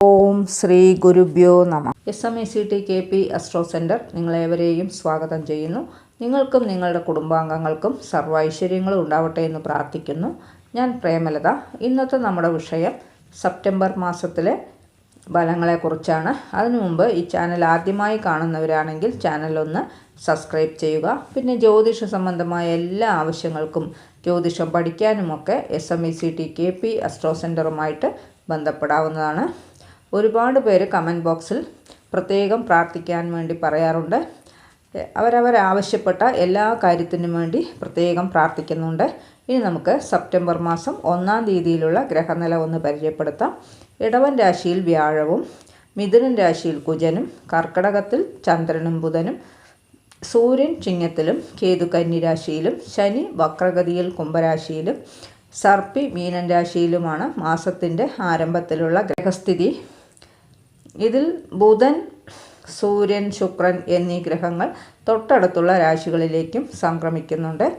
ഓം ശ്രീ ഗുരുഭ്യോ നമ. S M A C T K P astro centre നിങ്ങളേവരെയും സ്വാഗതം ചെയ്യുന്നു. നിങ്ങൾക്കും നിങ്ങളുടെ കുടുംബാംഗങ്ങൾക്കും സർവ ഐശ്വര്യങ്ങളും ഉണ്ടാവട്ടെ എന്ന് പ്രാർത്ഥിക്കുന്നു. ഞാൻ പ്രേമലത. ഇന്നത്തെ നമ്മുടെ വിഷയം സെപ്റ്റംബർ മാസത്തിലെ ഫലങ്ങളെക്കുറിച്ചാണ്. അതിനു മുമ്പ് ഈ ചാനൽ ആദ്യമായി കാണുന്നവരാണെങ്കിൽ ചാനലൊന്ന് സബ്സ്ക്രൈബ് ചെയ്യുക. പിന്നെ ജ്യോതിഷ സംബന്ധമായ എല്ലാ ആവശ്യങ്ങൾക്കും ജ്യോതിഷം പഠിക്കാനുമൊക്കെ S M E C T K P astro സെന്ററുമായിട്ട് ബന്ധപ്പെടാവുന്നതാണ്. ഒരുപാട് പേര് കമന്റ് ബോക്സിൽ പ്രത്യേകം പ്രാർത്ഥിക്കാൻ വേണ്ടി പറയാറുണ്ട്. അവരവരാവശ്യപ്പെട്ട എല്ലാ കാര്യത്തിനും വേണ്ടി പ്രത്യേകം പ്രാർത്ഥിക്കുന്നുണ്ട്. ഇനി നമുക്ക് സെപ്റ്റംബർ മാസം ഒന്നാം തീയതിയിലുള്ള ഗ്രഹനില ഒന്ന് പരിചയപ്പെടുത്താം. ഇടവൻ രാശിയിൽ വ്യാഴവും മിഥുനൻ രാശിയിൽ കുജനും കർക്കടകത്തിൽ ചന്ദ്രനും ബുധനും സൂര്യൻ ചിങ്ങത്തിലും കേതു രാശിയിലും ശനി വക്രഗതിയിൽ കുംഭരാശിയിലും സർപ്പി മീനൻ രാശിയിലുമാണ് മാസത്തിന്റെ ആരംഭത്തിലുള്ള ഗ്രഹസ്ഥിതി. ഇതിൽ ബുധൻ സൂര്യൻ ശുക്രൻ എന്നീ ഗ്രഹങ്ങൾ തൊട്ടടുത്തുള്ള രാശികളിലേക്കും സംക്രമിക്കുന്നുണ്ട്.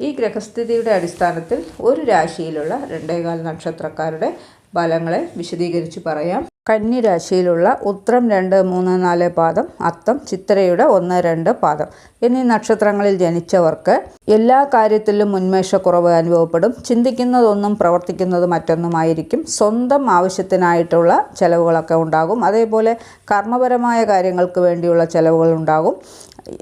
ഈ ഗ്രഹസ്ഥിതിയുടെ അടിസ്ഥാനത്തിൽ ഒരു രാശിയിലുള്ള രണ്ടേകാൽ നക്ഷത്രക്കാരുടെ ഫലങ്ങളെ വിശദീകരിച്ച് പറയാം. കന്നി രാശിയിലുള്ള ഉത്രം രണ്ട് മൂന്ന് നാല് പാദം അത്തം ചിത്രയുടെ ഒന്ന് രണ്ട് പാദം. എന്നീ നക്ഷത്രങ്ങളിൽ ജനിച്ചവർക്ക് എല്ലാ കാര്യത്തിലും ഉന്മേഷക്കുറവ് അനുഭവപ്പെടും. ചിന്തിക്കുന്നതൊന്നും പ്രവർത്തിക്കുന്നത് മറ്റൊന്നുമായിരിക്കും. സ്വന്തം ആവശ്യത്തിനായിട്ടുള്ള ചിലവുകളൊക്കെ ഉണ്ടാകും. അതേപോലെ കർമ്മപരമായ കാര്യങ്ങൾക്ക് വേണ്ടിയുള്ള ചിലവുകൾ ഉണ്ടാകും.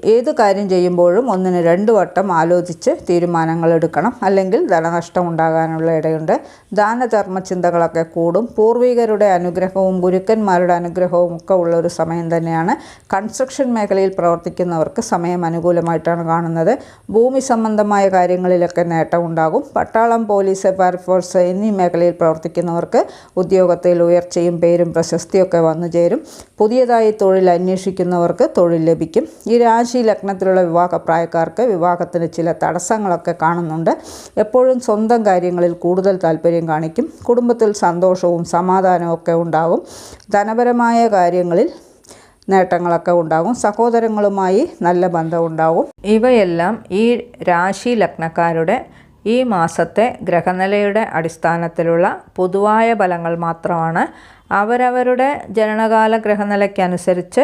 ഏത് കാര്യം ചെയ്യുമ്പോഴും ഒന്നിന് രണ്ട് വട്ടം ആലോചിച്ച് തീരുമാനങ്ങൾ എടുക്കണം. അല്ലെങ്കിൽ ധനനഷ്ടം ഉണ്ടാകാനുള്ള ഇടയുണ്ട്. ദാനധർമ്മ ചിന്തകളൊക്കെ കൂടും. പൂർവികരുടെ അനുഗ്രഹവും ഗുരുക്കന്മാരുടെ അനുഗ്രഹവും ഒക്കെ ഉള്ള ഒരു സമയം തന്നെയാണ്. കൺസ്ട്രക്ഷൻ മേഖലയിൽ പ്രവർത്തിക്കുന്നവർക്ക് സമയം അനുകൂലമായിട്ടാണ് കാണുന്നത്. ഭൂമി സംബന്ധമായ കാര്യങ്ങളിലൊക്കെ നേട്ടമുണ്ടാകും പട്ടാളം പോലീസ് ഫയർഫോഴ്സ് എന്നീ മേഖലയിൽ പ്രവർത്തിക്കുന്നവർക്ക് ഉദ്യോഗത്തിൽ ഉയർച്ചയും പേരും പ്രശസ്തിയൊക്കെ വന്നു ചേരും. പുതിയതായി തൊഴിൽ അന്വേഷിക്കുന്നവർക്ക് തൊഴിൽ ലഭിക്കും. ഈ രാശി ലഗ്നത്തിലുള്ള വിവാഹപ്രായക്കാർക്ക് വിവാഹത്തിന് ചില തടസ്സങ്ങളൊക്കെ കാണുന്നുണ്ട്. എപ്പോഴും സ്വന്തം കാര്യങ്ങളിൽ കൂടുതൽ താല്പര്യം കാണിക്കും. കുടുംബത്തിൽ സന്തോഷവും സമാധാനവും ഒക്കെ ഉണ്ടാവും. ധനപരമായ കാര്യങ്ങളിൽ നേട്ടങ്ങളൊക്കെ ഉണ്ടാകും. സഹോദരങ്ങളുമായി നല്ല ബന്ധമുണ്ടാകും ഇവയെല്ലാം ഈ രാശി ലഗ്നക്കാരുടെ ഈ മാസത്തെ ഗ്രഹനിലയുടെ അടിസ്ഥാനത്തിലുള്ള പൊതുവായ ഫലങ്ങൾ മാത്രമാണ്. അവരവരുടെ ജനനകാല ഗ്രഹനിലയ്ക്കനുസരിച്ച്